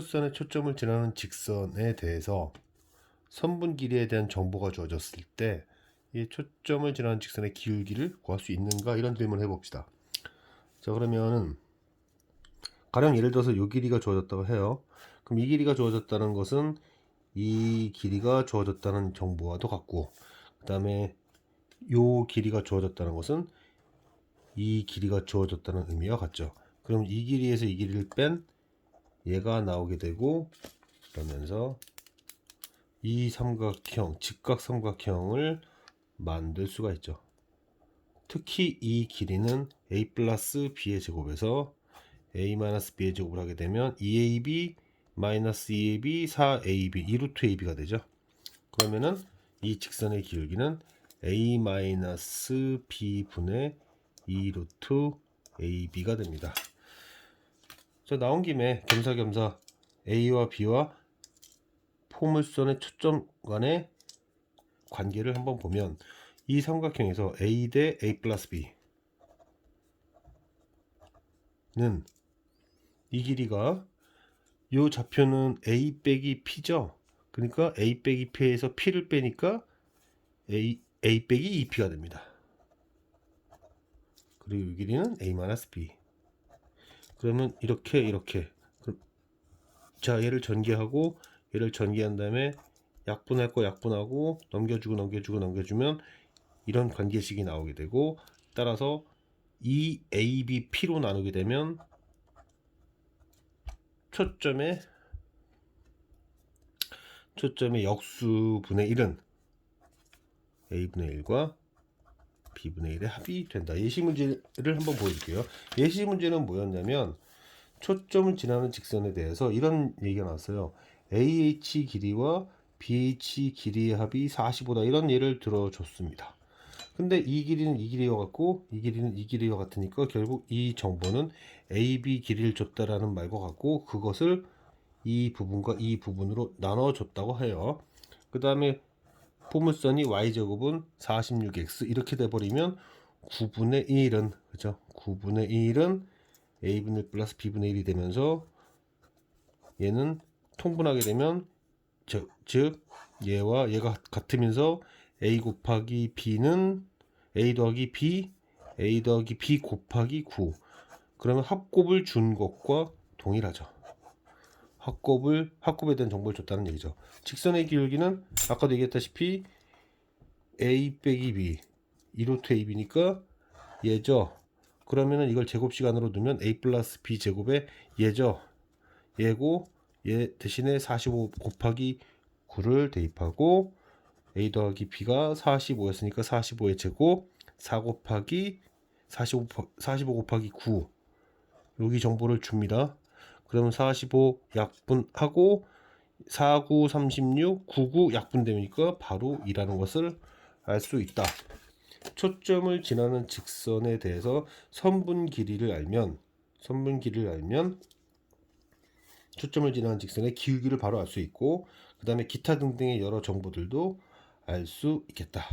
선의 초점을 지나는 직선에 대해서 선분 길이에 대한 정보가 주어졌을 때 이 초점을 지나는 직선의 기울기를 구할 수 있는가 이런 질문을 해봅시다. 자 그러면은 가령 예를 들어서 이 길이가 주어졌다고 해요. 그럼 이 길이가 주어졌다는 것은 이 길이가 주어졌다는 정보와도 같고 그 다음에 이 길이가 주어졌다는 것은 이 길이가 주어졌다는 의미와 같죠. 그럼 이 길이에서 이 길이를 뺀 얘가 나오게 되고 그러면서 이 삼각형, 직각 삼각형을 만들 수가 있죠. 특히 이 길이는 a 플러스 b의 제곱에서 a 마이너스 b의 제곱을 하게 되면 2ab 마이너스 2ab 4ab 2루트 ab가 되죠. 그러면은 이 직선의 기울기는 a 마이너스 b 분의 2루트 ab가 됩니다. 자 나온 김에 겸사겸사 a와 b와 포물선의 초점 간의 관계를 한번 보면 이 삼각형에서 a 대 a 플러스 b는 이 길이가 이 좌표는 a 빼기 p죠. 그러니까 a 빼기 p에서 p를 빼니까 a, a 빼기 2p가 됩니다. 그리고 이 길이는 a 마이너스 b. 그러면 이렇게 이렇게. 자 얘를 전개하고 얘를 전개한 다음에 약분할 거 약분하고 넘겨주고 넘겨주고 넘겨주면 이런 관계식이 나오게 되고 따라서 이 a, b, p로 나누게 되면 초점의 초점의 역수분의 1은 a분의 1과 b분의 1의 합이 된다. 예시 문제를 한번 보여줄게요. 예시 문제는 뭐였냐면 초점을 지나는 직선에 대해서 이런 얘기가 나왔어요. AH 길이와 BH 길이의 합이 45다. 이런 예를 들어줬습니다. 근데 이 길이는 이 길이와 같고 이 길이는 이 길이와 같으니까 결국 이 정보는 AB 길이를 줬다라는 말과 같고 그것을 이 부분과 이 부분으로 나눠줬다고 해요. 그 다음에 포물선이 y제곱은 46x 이렇게 돼버리면 9분의 1은 그죠? 9분의 1은 a분의 1 플러스 b분의 1이 되면서 얘는 통분하게 되면 즉, 즉 얘와 얘가 같으면서 a 곱하기 b는 a 더하기 b a 더하기 b 곱하기 9 그러면 합곱을 준 것과 동일하죠. 합곱을 합곱에 대한 정보를 줬다는 얘기죠. 직선의 기울기는 아까도 얘기했다시피 a 빼기 b 2루트 ab니까 얘죠. 그러면은 이걸 제곱 시간으로 두면 a 플러스 b 제곱에 얘죠. 얘고 얘 대신에 45 곱하기 9를 대입하고 a 더하기 b가 45였으니까 45의 제곱 4 곱하기 45, 45 곱하기 9 여기 정보를 줍니다. 그러면 45 약분하고 49, 36, 99 약분되니까 바로 2라는 것을 알 수 있다. 초점을 지나는 직선에 대해서 선분 길이를 알면 선분 길이를 알면 초점을 지나는 직선의 기울기를 바로 알 수 있고 그 다음에 기타 등등의 여러 정보들도 알 수 있겠다.